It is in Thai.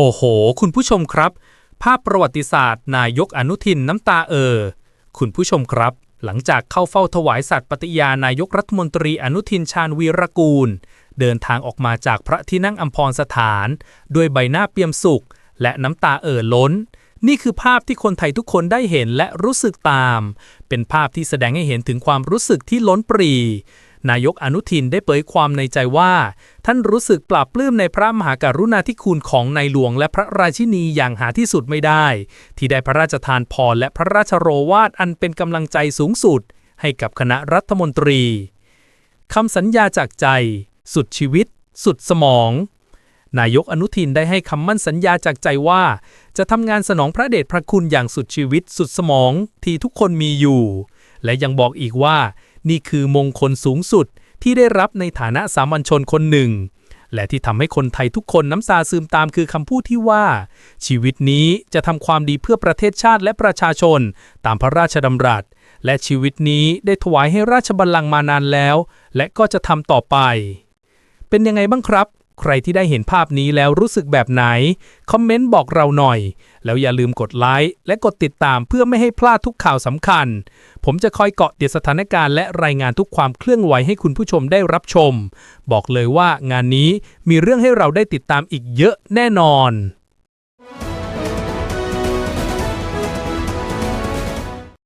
โอ้โห คุณผู้ชมครับ ภาพประวัติศาสตร์ นายกอนุทินน้ำตาเออ คุณผู้ชมครับ หลังจากเข้าเฝ้าถวายสัตย์ปฏิญาณนายกรัฐมนตรีอนุทินชาญวีรกูล เดินทางออกมาจากพระที่นั่งอัมพรสถาน ด้วยใบหน้าเปี่ยมสุข และน้ำตาเอ่อล้น นี่คือภาพที่คนไทยทุกคนได้เห็นและรู้สึกตาม เป็นภาพที่แสดงให้เห็นถึงความรู้สึกที่ล้นปรี นายกอนุทินได้เผยความในใจว่า ท่านรู้สึกปลาบปลื้มในพระมหากรุณาธิคุณของในหลวงและพระราชินีอย่างหาที่สุดไม่ได้ ที่ได้พระราชทานพรและพระราชโรวาทอันเป็นกำลังใจสูงสุด ให้กับคณะรัฐมนตรีคำสัญญาจากใจ สุดชีวิต สุดสมอง นายกอนุทินได้ให้คำมั่นสัญญาจากใจว่า จะทำงานสนองพระเดชพระคุณอย่างสุดชีวิตสุดสมองที่ทุกคนมีอยู่ และยังบอกอีกว่า นี่คือมงคลสูงสุดที่ได้รับในฐานะสามัญชนคนหนึ่ง และที่ทำให้คนไทยทุกคนน้ำตาซึมตามคือคำพูดที่ว่า ชีวิตนี้จะทำความดีเพื่อประเทศชาติและประชาชน ตามพระราชดำรัส และชีวิตนี้ได้ถวายให้ราชบัลลังก์มานานแล้ว และก็จะทำต่อไป เป็นยังไงบ้างครับ ใครที่ได้เห็นภาพนี้แล้วรู้สึกแบบไหน คอมเมนต์บอกเราหน่อย แล้วอย่าลืมกดไลค์และกดติดตามเพื่อไม่ให้พลาดทุกข่าวสำคัญ ผมจะคอยเกาะติดสถานการณ์และรายงานทุกความเคลื่อนไหวให้คุณผู้ชมได้รับชม บอกเลยว่างานนี้มีเรื่องให้เราได้ติดตามอีกเยอะแน่นอน